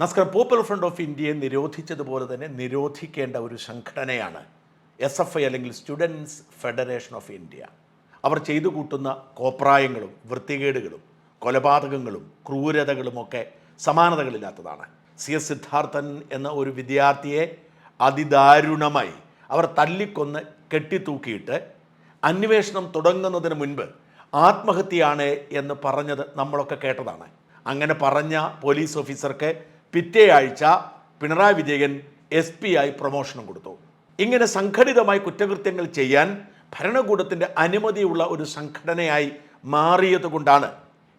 നമസ്കാരം. Popular front of ഇന്ത്യയെ നിരോധിച്ചതുപോലെ തന്നെ നിരോധിക്കേണ്ട ഒരു സംഘടനയാണ് എസ് എഫ് ഐ അല്ലെങ്കിൽ സ്റ്റുഡൻസ് ഫെഡറേഷൻ ഓഫ് ഇന്ത്യ അവർ ചെയ്തു കൂട്ടുന്ന കോപ്രായങ്ങളും വൃത്തികേടുകളും കൊലപാതകങ്ങളും ക്രൂരതകളുമൊക്കെ സമാനതകളില്ലാത്തതാണ്. സി എസ് സിദ്ധാർത്ഥൻ എന്ന ഒരു വിദ്യാർത്ഥിയെ അതിദാരുണമായി അവർ തല്ലിക്കൊന്ന് കെട്ടിത്തൂക്കിയിട്ട് അന്വേഷണം തുടങ്ങുന്നതിന് മുൻപ് ആത്മഹത്യയാണ് എന്ന് പറഞ്ഞത് നമ്മളൊക്കെ കേട്ടതാണ്. അങ്ങനെ പറഞ്ഞ പോലീസ് ഓഫീസർക്ക് പിറ്റേ ആഴ്ച പിണറായി വിജയൻ എസ് പി ആയി പ്രൊമോഷനും കൊടുത്തു. ഇങ്ങനെ സംഘടിതമായി കുറ്റകൃത്യങ്ങൾ ചെയ്യാൻ ഭരണകൂടത്തിന്റെ അനുമതിയുള്ള ഒരു സംഘടനയായി മാറിയതുകൊണ്ടാണ്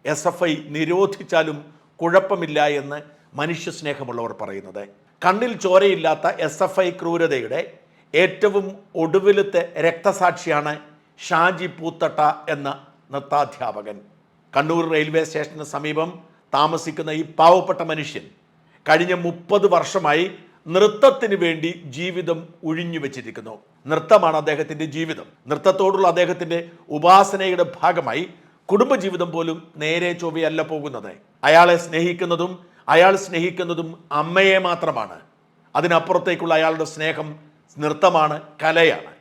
എസ് എഫ് ഐ നിരോധിച്ചാലും കുഴപ്പമില്ല എന്ന് മനുഷ്യസ്നേഹമുള്ളവർ പറയുന്നത്. കണ്ണിൽ ചോരയില്ലാത്ത എസ് എഫ് ഐ ക്രൂരതയുടെ ഏറ്റവും ഒടുവിലത്തെ രക്തസാക്ഷിയാണ് ഷാജി പൂത്തട്ട എന്ന നൃത്താധ്യാപകൻ. കണ്ണൂർ റെയിൽവേ സ്റ്റേഷന് സമീപം താമസിക്കുന്ന ഈ പാവപ്പെട്ട മനുഷ്യൻ കഴിഞ്ഞ മുപ്പത് വർഷമായി നൃത്തത്തിന് വേണ്ടി ജീവിതം ഒഴിഞ്ഞു വെച്ചിരിക്കുന്നു. നൃത്തമാണ് അദ്ദേഹത്തിന്റെ ജീവിതം. നൃത്തത്തോടുള്ള അദ്ദേഹത്തിന്റെ ഉപാസനയുടെ ഭാഗമായി കുടുംബജീവിതം പോലും നേരെ ചൊവ്വയല്ല പോകുന്നത്. അയാളെ സ്നേഹിക്കുന്നതും അയാൾ സ്നേഹിക്കുന്നതും അമ്മയെ മാത്രമാണ്. അതിനപ്പുറത്തേക്കുള്ള അയാളുടെ സ്നേഹം നൃത്തമാണ് കലയാണ്.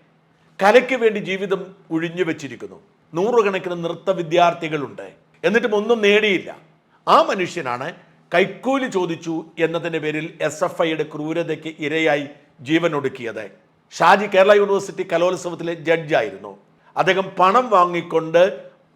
കലയ്ക്ക് വേണ്ടി ജീവിതം ഒഴിഞ്ഞു വെച്ചിരിക്കുന്നു. നൂറുകണക്കിന് നൃത്ത വിദ്യാർത്ഥികളുണ്ട്. എന്നിട്ടും ഒന്നും നേടിയില്ല. ആ മനുഷ്യനാണ് കൈക്കൂലി ചോദിച്ചു എന്നതിന്റെ പേരിൽ എസ് എഫ് ഐയുടെ ക്രൂരതയ്ക്ക് ഇരയായി ജീവൻ ജീവനൊടുക്കിയത് ഷാജി കേരള യൂണിവേഴ്സിറ്റി കലോത്സവത്തിലെ ജഡ്ജായിരുന്നു. അദ്ദേഹം പണം വാങ്ങിക്കൊണ്ട്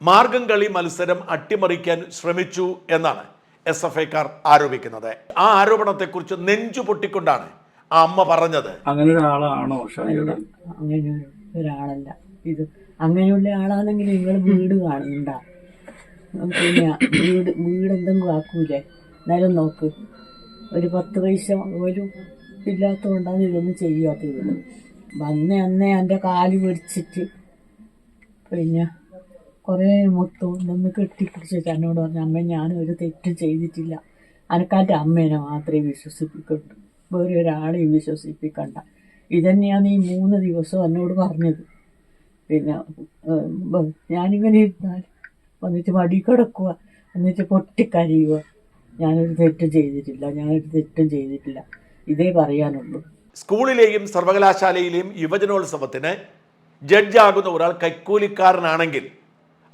മാർഗം കളി മത്സരം അട്ടിമറിക്കാൻ ശ്രമിച്ചു എന്നാണ് എസ് എഫ് ഐക്കാർ ആരോപിക്കുന്നത്. ആ ആരോപണത്തെക്കുറിച്ച് നെഞ്ചു പൊട്ടിക്കൊണ്ടാണ് ആ അമ്മ പറഞ്ഞത്. അങ്ങനെ ഒരാളാണോ ഷാജിയുടെ അങ്ങനെ ഒരാളല്ല ഇത് അങ്ങനെയുള്ള ആളാണെങ്കിൽ നിങ്ങൾ വീട് കാണുന്നുണ്ട പിന്നെ വീട് വീട് എന്തെങ്കിലും ആക്കൂലേ? എന്നാലും നോക്ക്. ഒരു പത്ത് പൈസ ഒരു ഇല്ലാത്തതുകൊണ്ടാണ് ഇതൊന്നും ചെയ്യാത്തത്. വന്നേ അന്നേ എന്റെ കാൽ പിടിച്ചിട്ട് പിന്നെ കുറേ മൊത്തം നിന്ന് കെട്ടിപ്പിടിച്ചിട്ട് എന്നോട് പറഞ്ഞു അമ്മ ഒരു തെറ്റും ചെയ്തിട്ടില്ല. അനക്കാന്റെ അമ്മേനെ മാത്രമേ വിശ്വസിപ്പിക്കണ്ടു വേറെ ഒരാളെയും വിശ്വസിപ്പിക്കണ്ട. ഇതന്നെയാണ് ഈ മൂന്ന് ദിവസം എന്നോട് പറഞ്ഞത്. പിന്നെ ഞാനിങ്ങനെ ഇരുന്നാൽ വന്നിട്ട് മടി കിടക്കുക എന്നിട്ട് പൊട്ടിക്കരയുക ഞാനൊരു തെറ്റും ചെയ്തിട്ടില്ല ഞാനൊരു തെറ്റും ചെയ്തിട്ടില്ല. ഇതേ പറയാനുള്ളൂ. സ്കൂളിലെയും സർവകലാശാലയിലെയും യുവജനോത്സവത്തിന് ജഡ്ജാകുന്ന ഒരാൾ കൈക്കൂലിക്കാരനാണെങ്കിൽ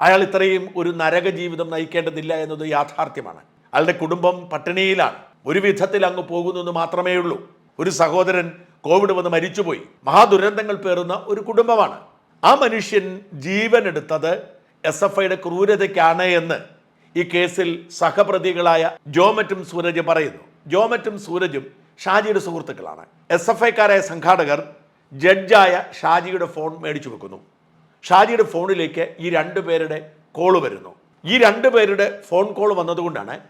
അയാൾ ഇത്രയും ഒരു നരക ജീവിതം നയിക്കേണ്ടതില്ല എന്നത് യാഥാർത്ഥ്യമാണ്. അയാളുടെ കുടുംബം പട്ടിണിയിലാണ്. ഒരു വിധത്തിൽ അങ്ങ് പോകുന്നു എന്ന് മാത്രമേ ഉള്ളൂ. ഒരു സഹോദരൻ കോവിഡ് വന്ന് മരിച്ചുപോയി. മഹാദുരന്തങ്ങൾ പേറുന്ന ഒരു കുടുംബമാണ്. ആ മനുഷ്യൻ ജീവൻ എടുത്തത് എസ് എഫ് ഐയുടെ ക്രൂരതയ്ക്കാണ് എന്ന് ഈ കേസിൽ സഹപ്രതികളായ ജോമറ്റും സൂരജ് പറയുന്നു. ജോമറ്റും സൂരജും ഷാജിയുടെ സുഹൃത്തുക്കളാണ്. എസ് എഫ് ഐക്കാരായ സംഘാടകർ ജഡ്ജായ ഷാജിയുടെ ഫോൺ മേടിച്ചു വെക്കുന്നു. ഷാജിയുടെ ഫോണിലേക്ക് ഈ രണ്ടു പേരുടെ കോൾ വരുന്നു. ഈ രണ്ടു പേരുടെ ഫോൺ കോൾ വന്നതുകൊണ്ടാണ്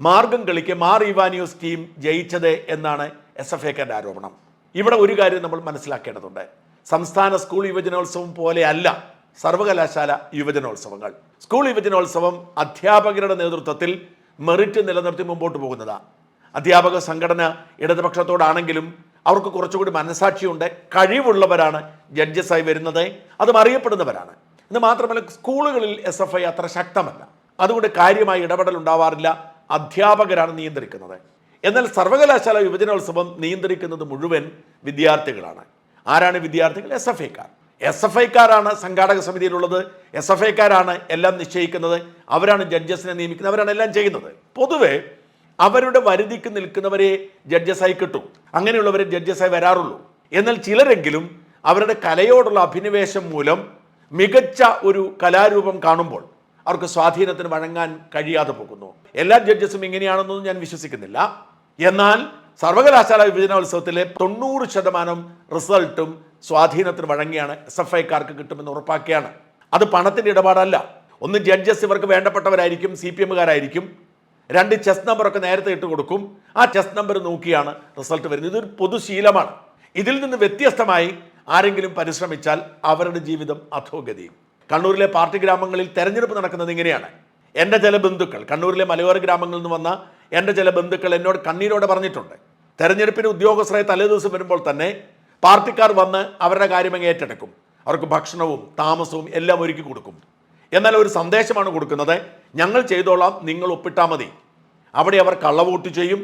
മാർഗം കളിക്ക് മാർ ഇവാനിയോസ് ടീം ജയിച്ചത് എന്നാണ് എസ് എഫ് ഐക്കാരുടെ ആരോപണം. ഇവിടെ ഒരു കാര്യം നമ്മൾ മനസ്സിലാക്കേണ്ടതുണ്ട്. സംസ്ഥാന സ്കൂൾ യുവജനോത്സവം പോലെയല്ല സർവകലാശാല യുവജനോത്സവങ്ങൾ. സ്കൂൾ യുവജനോത്സവം അധ്യാപകരുടെ നേതൃത്വത്തിൽ മെറിറ്റ് നിലനിർത്തി മുമ്പോട്ട് പോകുന്നതാണ് അധ്യാപക സംഘടന ഇടതുപക്ഷത്തോടാണെങ്കിലും അവർക്ക് കുറച്ചുകൂടി മനസാക്ഷിയുണ്ട് കഴിവുള്ളവരാണ് ജഡ്ജസായി വരുന്നത് അതും അറിയപ്പെടുന്നവരാണ്. എന്ന് മാത്രമല്ല സ്കൂളുകളിൽ എസ് എഫ് ഐ അത്ര ശക്തമല്ല. അതുകൊണ്ട് കാര്യമായി ഇടപെടൽ ഉണ്ടാവാറില്ല അധ്യാപകരാണ് നിയന്ത്രിക്കുന്നത്. എന്നാൽ സർവകലാശാല യുവജനോത്സവം നിയന്ത്രിക്കുന്നത് മുഴുവൻ വിദ്യാർത്ഥികളാണ്. ആരാണ് വിദ്യാർത്ഥികൾ? എസ് എഫ് ഐക്കാർ എസ് എഫ് ഐക്കാരാണ് സംഘാടക സമിതിയിലുള്ളത് എസ് എഫ് ഐക്കാരാണ് എല്ലാം നിശ്ചയിക്കുന്നത്. അവരാണ് ജഡ്ജസിനെ നിയമിക്കുന്നത്. അവരാണ് എല്ലാം ചെയ്യുന്നത്. പൊതുവെ അവരുടെ വരുതിക്ക് നിൽക്കുന്നവരെ ജഡ്ജസായി കിട്ടും. അങ്ങനെയുള്ളവരെ ജഡ്ജസായി വരാറുള്ളൂ. എന്നാൽ ചിലരെങ്കിലും അവരുടെ കലയോടുള്ള അഭിനിവേശം മൂലം മികച്ച ഒരു കലാരൂപം കാണുമ്പോൾ അവർക്ക് സ്വാധീനത്തിന് വഴങ്ങാൻ കഴിയാതെ പോകുന്നു. എല്ലാ ജഡ്ജസും ഇങ്ങനെയാണെന്നൊന്നും ഞാൻ വിശ്വസിക്കുന്നില്ല. എന്നാൽ സർവകലാശാല വിഭജനോത്സവത്തിലെ തൊണ്ണൂറ് ശതമാനം റിസൾട്ടും സ്വാധീനത്തിന് വഴങ്ങിയാണ് എസ് എഫ് ഐക്കാർക്ക് കിട്ടുമെന്ന് ഉറപ്പാക്കിയാണ്. അത് പണത്തിന്റെ ഇടപാടല്ല. ഒന്ന് ജഡ്ജസ് ഇവർക്ക് വേണ്ടപ്പെട്ടവരായിരിക്കും സി പി എമ്മുകാരായിരിക്കും. രണ്ട് ചെസ് നമ്പറൊക്കെ നേരത്തെ ഇട്ട് കൊടുക്കും. ആ ചെസ് നമ്പർ നോക്കിയാണ് റിസൾട്ട് വരുന്നത്. ഇതൊരു പൊതുശീലമാണ്. ഇതിൽ നിന്ന് വ്യത്യസ്തമായി ആരെങ്കിലും പരിശ്രമിച്ചാൽ അവരുടെ ജീവിതം അധോഗതി കണ്ണൂരിലെ പാർട്ടി ഗ്രാമങ്ങളിൽ തെരഞ്ഞെടുപ്പ് നടക്കുന്നത് ഇങ്ങനെയാണ്. എന്റെ ചില ബന്ധുക്കൾ കണ്ണൂരിലെ മലയോര ഗ്രാമങ്ങളിൽ നിന്ന് വന്ന എന്റെ ചില ബന്ധുക്കൾ എന്നോട് കണ്ണീരോടെ പറഞ്ഞിട്ടുണ്ട്. തെരഞ്ഞെടുപ്പിന് ഉദ്യോഗസ്ഥരെ തലേദിവസം വരുമ്പോൾ തന്നെ പാർട്ടിക്കാർ വന്ന് അവരുടെ കാര്യം അങ്ങ് ഏറ്റെടുക്കും. അവർക്ക് ഭക്ഷണവും താമസവും എല്ലാം ഒരുക്കി കൊടുക്കും. എന്നാൽ ഒരു സന്ദേശമാണ് കൊടുക്കുന്നത് ഞങ്ങൾ ചെയ്തോളാം നിങ്ങൾ ഒപ്പിട്ടാൽ മതി. അവിടെ അവർ കള്ളവോട്ട് ചെയ്യും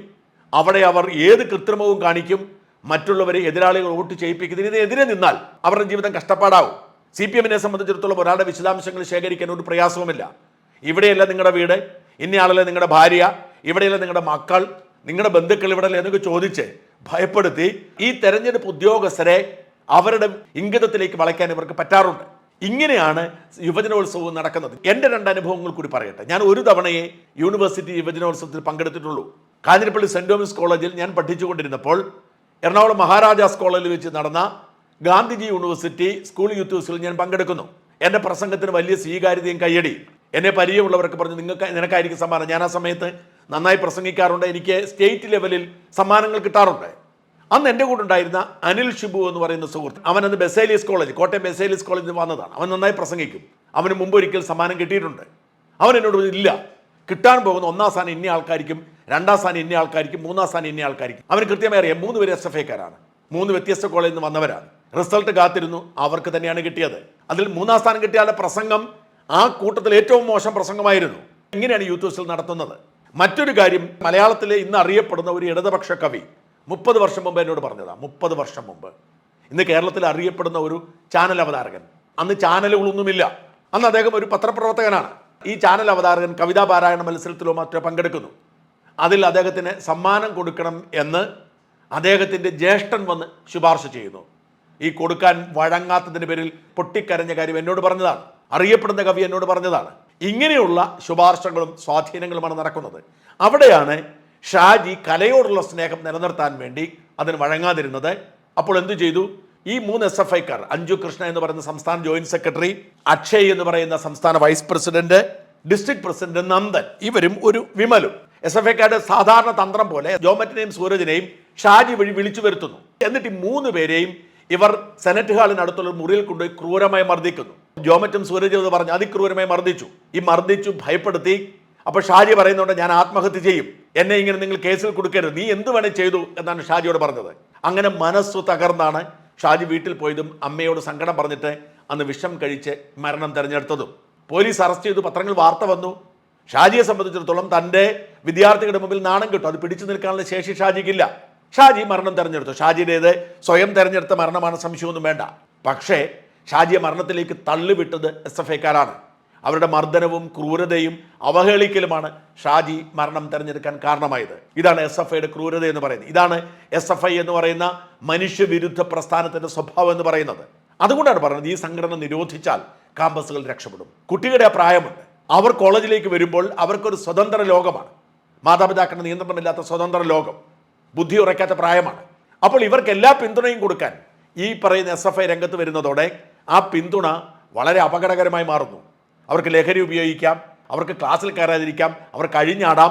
അവിടെ അവർ ഏത് കൃത്രിമവും കാണിക്കും മറ്റുള്ളവരെ എതിരാളികൾ വോട്ട് ചെയ്യിപ്പിക്കുന്നതിന് ഇതിനെതിരെ നിന്നാൽ അവരുടെ ജീവിതം കഷ്ടപ്പാടാവും. സി പി എമ്മിനെ സംബന്ധിച്ചിടത്തോളം ഒരാളുടെ വിശദാംശങ്ങൾ ശേഖരിക്കാൻ ഒരു പ്രയാസവുമില്ല. ഇവിടെയല്ല നിങ്ങളുടെ വീട് ഇന്നയാളല്ലേ നിങ്ങളുടെ ഭാര്യ ഇവിടെയല്ല നിങ്ങളുടെ മക്കൾ നിങ്ങളുടെ ബന്ധുക്കൾ ഇവിടെയല്ലേ എന്നൊക്കെ ചോദിച്ച് ഭയപ്പെടുത്തി ഈ തെരഞ്ഞെടുപ്പ് ഉദ്യോഗസ്ഥരെ അവരുടെ ഇംഗിതത്തിലേക്ക് വളയ്ക്കാൻ ഇവർക്ക് പറ്റാറുണ്ട്. ഇങ്ങനെയാണ് യുവജനോത്സവം നടക്കുന്നത്. എന്റെ രണ്ട് അനുഭവങ്ങൾ കൂടി പറയട്ടെ. ഞാൻ ഒരു തവണയെ യൂണിവേഴ്സിറ്റി യുവജനോത്സവത്തിൽ പങ്കെടുത്തിട്ടുള്ളൂ. കാഞ്ഞിരപ്പള്ളി സെന്റ് തോമസ് കോളേജിൽ ഞാൻ പഠിച്ചുകൊണ്ടിരുന്നപ്പോൾ എറണാകുളം മഹാരാജാസ് കോളേജിൽ വെച്ച് നടന്ന Gandhiji university school youth festival ഞാൻ പങ്കെടുക്കുന്നു. എന്റെ പ്രസംഗത്തിന് വലിയ സ്വീകാര്യതയും കയ്യടി എന്നെ പരിചയമുള്ളവർക്ക് പറഞ്ഞു നിങ്ങൾക്ക് നിനക്കായിരിക്കും സമ്മാനം. ഞാൻ ആ സമയത്ത് നന്നായി പ്രസംഗിക്കാറുണ്ട്. എനിക്ക് സ്റ്റേറ്റ് ലെവലിൽ സമ്മാനങ്ങൾ കിട്ടാറുണ്ട്. അന്ന് എന്റെ കൂടെ ഉണ്ടായിരുന്ന അനിൽ ഷിബു എന്ന് പറയുന്ന സുഹൃത്ത് അവൻ അന്ന് ബെസേലിയസ് കോളേജ് കോട്ടയം ബെസേലിയസ് കോളേജിൽ വന്നതാണ്. അവൻ നന്നായി പ്രസംഗിക്കും. അവന് മുമ്പ് ഒരിക്കൽ സമ്മാനം കിട്ടിയിട്ടുണ്ട്. അവൻ എന്നോട് ഇല്ല കിട്ടാൻ പോകുന്ന ഒന്നാം സ്ഥാനം ഇന്ന ആൾക്കാർക്കും രണ്ടാം സ്ഥാനം ഇന്ന ആൾക്കാർക്കും മൂന്നാം സ്ഥാനം ഇന്ന ആൾക്കാർക്കും അവന് കൃത്യമായി അറിയാം മൂന്ന് പേര് എസ് എഫ് ഐക്കാരാണ്. മൂന്ന് വ്യത്യസ്ത കോളേജിൽ നിന്ന് വന്നവരാണ്. റിസൾട്ട് കാത്തിരുന്നു അവർക്ക് തന്നെയാണ് കിട്ടിയത്. അതിൽ മൂന്നാം സ്ഥാനം കിട്ടിയ പ്രസംഗം ആ കൂട്ടത്തിൽ ഏറ്റവും മോശം പ്രസംഗമായിരുന്നു. ഇങ്ങനെയാണ് യൂത്ത് ഫെസ്റ്റിൽ നടത്തുന്നത്. മറ്റൊരു കാര്യം മലയാളത്തിലെ ഇന്ന് അറിയപ്പെടുന്ന ഒരു ഇടതുപക്ഷ കവി മുപ്പത് വർഷം മുമ്പ് എന്നോട് പറഞ്ഞതാണ് മുപ്പത് വർഷം മുമ്പ്. ഇന്ന് കേരളത്തിൽ അറിയപ്പെടുന്ന ഒരു ചാനൽ അവതാരകൻ. അന്ന് ചാനലുകളൊന്നുമില്ല. അന്ന് അദ്ദേഹം ഒരു പത്രപ്രവർത്തകനാണ്. ഈ ചാനൽ അവതാരകൻ കവിതാ പാരായണ മത്സരത്തിലോ മറ്റോ പങ്കെടുക്കുന്നു. അതിൽ അദ്ദേഹത്തിന് സമ്മാനം കൊടുക്കണം എന്ന് അദ്ദേഹത്തിന്റെ ജ്യേഷ്ഠൻ വന്ന് ശുപാർശ ചെയ്യുന്നു. ഈ കൊടുക്കാൻ വഴങ്ങാത്തതിന്റെ പേരിൽ പൊട്ടിക്കരഞ്ഞ കാര്യം എന്നോട് പറഞ്ഞതാണ്. അറിയപ്പെടുന്ന കവി എന്നോട് പറഞ്ഞതാണ്. ഇങ്ങനെയുള്ള ശുപാർശകളും സ്വാധീനങ്ങളുമാണ് നടക്കുന്നത്. അവിടെയാണ് ഷാജി കലയോടുള്ള സ്നേഹം നിലനിർത്താൻ വേണ്ടി അതിന് വഴങ്ങാതിരുന്നത്. അപ്പോൾ എന്തു ചെയ്തു? ഈ മൂന്ന് എസ് എഫ് ഐക്കാർ അഞ്ജു കൃഷ്ണ എന്ന് പറയുന്ന സംസ്ഥാന ജോയിന്റ് സെക്രട്ടറി അക്ഷയ് എന്ന് പറയുന്ന സംസ്ഥാന vice president district president Nandan ഇവരും ഒരു വിമലും. എസ് എഫ് ഐക്കാരുടെ സാധാരണ തന്ത്രം പോലെ ജോമറ്റിനെയും സൂരജിനെയും ഷാജി വഴി വിളിച്ചു വരുത്തുന്നു. എന്നിട്ട് ഈ മൂന്ന് പേരെയും ഇവർ സെനറ്റ് ഹാളിനടുത്തുള്ള മുറിയിൽ കൊണ്ടുപോയി ക്രൂരമായി മർദ്ദിക്കുന്നു. ജോമറ്റും സൂരജും പറഞ്ഞ് അതിക്രൂരമായി മർദ്ദിച്ചു. ഈ മർദ്ദിച്ചു ഭയപ്പെടുത്തി. അപ്പോൾ ഷാജി പറയുന്നുണ്ട് ഞാൻ ആത്മഹത്യ ചെയ്യും. എന്നെ ഇങ്ങനെ നിങ്ങൾ കേസിൽ കൊടുക്കരുത്. നീ എന്ത് വേണേ ചെയ്തു എന്നാണ് ഷാജിയോട് പറഞ്ഞത്. അങ്ങനെ മനസ്സ് തകർന്നാണ് ഷാജി വീട്ടിൽ പോയതും അമ്മയോട് സങ്കടം പറഞ്ഞിട്ട് അന്ന് വിഷം കഴിച്ച് മരണം തെരഞ്ഞെടുത്തതും. പോലീസ് അറസ്റ്റ് ചെയ്തു പത്രങ്ങൾ വാർത്ത വന്നു. ഷാജിയെ സംബന്ധിച്ചിടത്തോളം തന്റെ വിദ്യാർത്ഥികളുടെ മുമ്പിൽ നാണം കിട്ടും. അത് പിടിച്ചു നിൽക്കാനുള്ള ശേഷി ഷാജിക്കില്ല. ഷാജി മരണം തെരഞ്ഞെടുത്തു. ഷാജിയുടേത് സ്വയം തെരഞ്ഞെടുത്ത മരണമാണ് സംശയമൊന്നും വേണ്ട. പക്ഷേ ഷാജിയെ മരണത്തിലേക്ക് തള്ളിവിട്ടത് എസ് എഫ് ഐക്കാരാണ്. അവരുടെ മർദ്ദനവും ക്രൂരതയും അവഹേളിക്കലുമാണ് ഷാജി മരണം തെരഞ്ഞെടുക്കാൻ കാരണമായത്. ഇതാണ് എസ് എഫ് ഐയുടെ ക്രൂരത എന്ന് പറയുന്നത്. ഇതാണ് എസ് എഫ് ഐ എന്ന് പറയുന്ന മനുഷ്യവിരുദ്ധ പ്രസ്ഥാനത്തിന്റെ സ്വഭാവം എന്ന് പറയുന്നത്. അതുകൊണ്ടാണ് പറയുന്നത് ഈ സംഘടന നിരോധിച്ചാൽ കാമ്പസുകൾ രക്ഷപ്പെടും. കുട്ടികളുടെ പ്രായമുണ്ട്. അവർ കോളേജിലേക്ക് വരുമ്പോൾ അവർക്കൊരു സ്വതന്ത്ര ലോകമാണ്. മാതാപിതാക്കളുടെ നിയന്ത്രണമില്ലാത്ത സ്വതന്ത്ര ലോകം. ബുദ്ധി ഉറയ്ക്കാത്ത പ്രായമാണ്. അപ്പോൾ ഇവർക്ക് എല്ലാ പിന്തുണയും കൊടുക്കാൻ ഈ പറയുന്ന എസ് എഫ് ഐ രംഗത്ത് വരുന്നതോടെ ആ പിന്തുണ വളരെ അപകടകരമായി മാറുന്നു. അവർക്ക് ലഹരി ഉപയോഗിക്കാം അവർക്ക് ക്ലാസ്സിൽ കയറാതിരിക്കാം അവർ അഴിഞ്ഞാടാം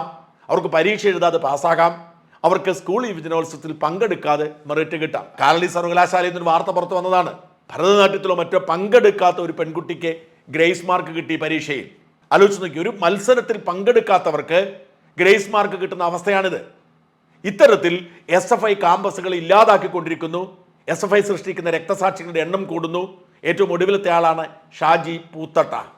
അവർക്ക് പരീക്ഷ എഴുതാതെ പാസ്സാകാം അവർക്ക് സ്കൂൾ യുവജനോത്സവത്തിൽ പങ്കെടുക്കാതെ മെറിറ്റ് കിട്ടാം. കാലടി സർവകലാശാലയിൽ നിന്നൊരു വാർത്ത പുറത്തു വന്നതാണ്. ഭരതനാട്യത്തിലോ മറ്റോ പങ്കെടുക്കാത്ത ഒരു പെൺകുട്ടിക്ക് ഗ്രേസ് മാർക്ക് കിട്ടി പരീക്ഷയിൽ. ആലോചിച്ച് നോക്കി ഒരു മത്സരത്തിൽ പങ്കെടുക്കാത്തവർക്ക് ഗ്രേസ് മാർക്ക് കിട്ടുന്ന അവസ്ഥയാണിത്. ഇത്തരത്തിൽ എസ് എഫ് ഐ കാമ്പസുകൾ ഇല്ലാതാക്കിക്കൊണ്ടിരിക്കുന്നു. എസ് എഫ് ഐ സൃഷ്ടിക്കുന്ന രക്തസാക്ഷികളുടെ എണ്ണം കൂടുന്നു. ഏറ്റവും ഒടുവിലത്തെ ആളാണ് ഷാജി പൂത്തട്ട.